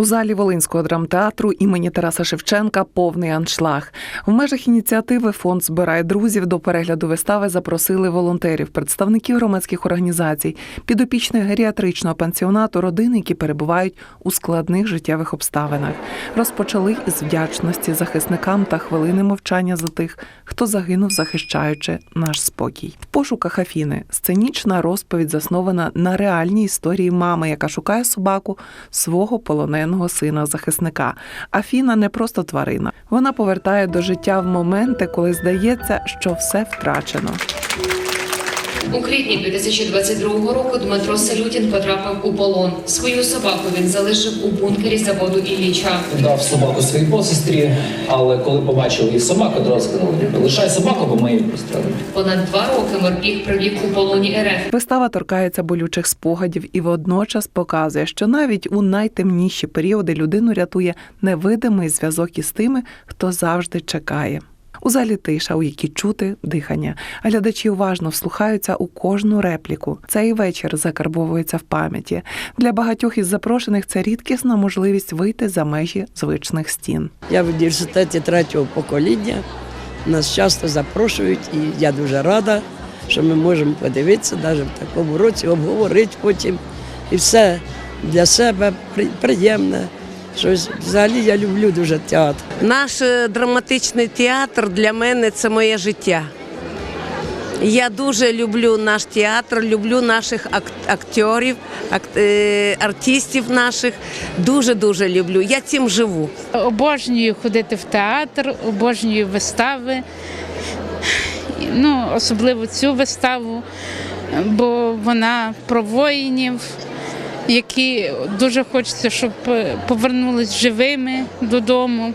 У залі Волинського драмтеатру імені Тараса Шевченка повний аншлаг. В межах ініціативи фонд збирає друзів до перегляду вистави. Запросили волонтерів, представників громадських організацій, підопічних геріатричного пансіонату, родини, які перебувають у складних життєвих обставинах. Розпочали із вдячності захисникам та хвилини мовчання за тих, хто загинув, захищаючи наш спокій. В пошуках Афіни сценічна розповідь заснована на реальній історії мами, яка шукає собаку свого полоненого сина захисника. Афіна не просто тварина. Вона повертає до життя в моменти, коли здається, що все втрачено. У квітні 2022 року Дмитро Салютін потрапив у полон. Свою собаку він залишив у бункері заводу Ілліча. Дав собаку своїй посестрі, але коли побачив її собаку, одразу сказав, лишай собаку, бо ми її пристрелимо. Понад два роки морпіг провів у полоні РФ. Вистава торкається болючих спогадів і водночас показує, що навіть у найтемніші періоди людину рятує невидимий зв'язок із тими, хто завжди чекає. У залі тиша, у якій чути дихання. А глядачі уважно вслухаються у кожну репліку. Цей вечір закарбовується в пам'яті. Для багатьох із запрошених це рідкісна можливість вийти за межі звичних стін. Я в університеті третього покоління. Нас часто запрошують, і я дуже рада, що ми можемо подивитися навіть в такому році, обговорити потім. І все для себе при- приємне. Щось взагалі я люблю дуже театр. Наш е, драматичний театр для мене це моє життя. Я дуже люблю наш театр, люблю наших ак- акторів, е, артистів наших. Дуже дуже люблю. Я цим живу. Обожнюю ходити в театр, обожнюю вистави. Ну, особливо цю виставу, бо вона про воїнів, які дуже хочеться, щоб повернулись живими додому.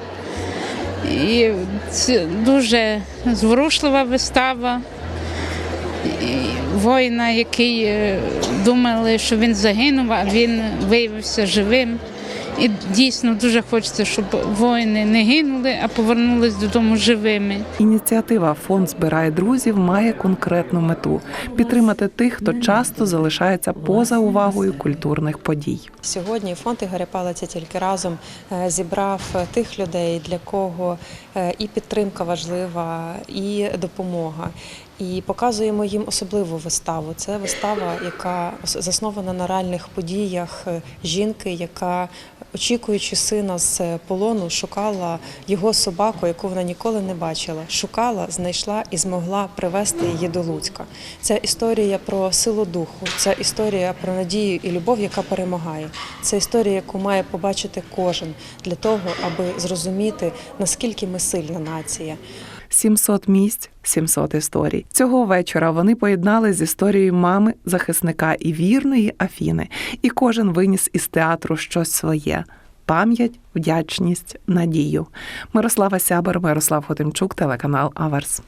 І це дуже зворушлива вистава. І Воїна, який е, думали, що він загинув, а він виявився живим. І дійсно дуже хочеться, щоб воїни не гинули, а повернулись додому живими. Ініціатива Фонд збирає друзів має конкретну мету підтримати тих, хто часто залишається поза увагою культурних подій. Сьогодні фонд Ігоря Палиця тільки разом е, зібрав е, тих людей, для кого е, і підтримка важлива, і допомога. І показуємо їм особливу виставу. Це вистава, яка заснована на реальних подіях жінки, яка, очікуючи сина з е, полону, шукала його собаку, яку вона ніколи не бачила. Шукала, знайшла і змогла привезти її до Луцька. Це історія про силу духу, це історія про надію і любов, яка перемагає. Це історія, яку має побачити кожен для того, аби зрозуміти, наскільки ми сильна нація. 700 місць, 700 історій. Цього вечора вони поєднали з історією мами, захисника і вірної Афіни. І кожен виніс із театру щось своє. Пам'ять, вдячність, надію. Мирослава Сябер, Мирослав Хотимчук, телеканал Аверс.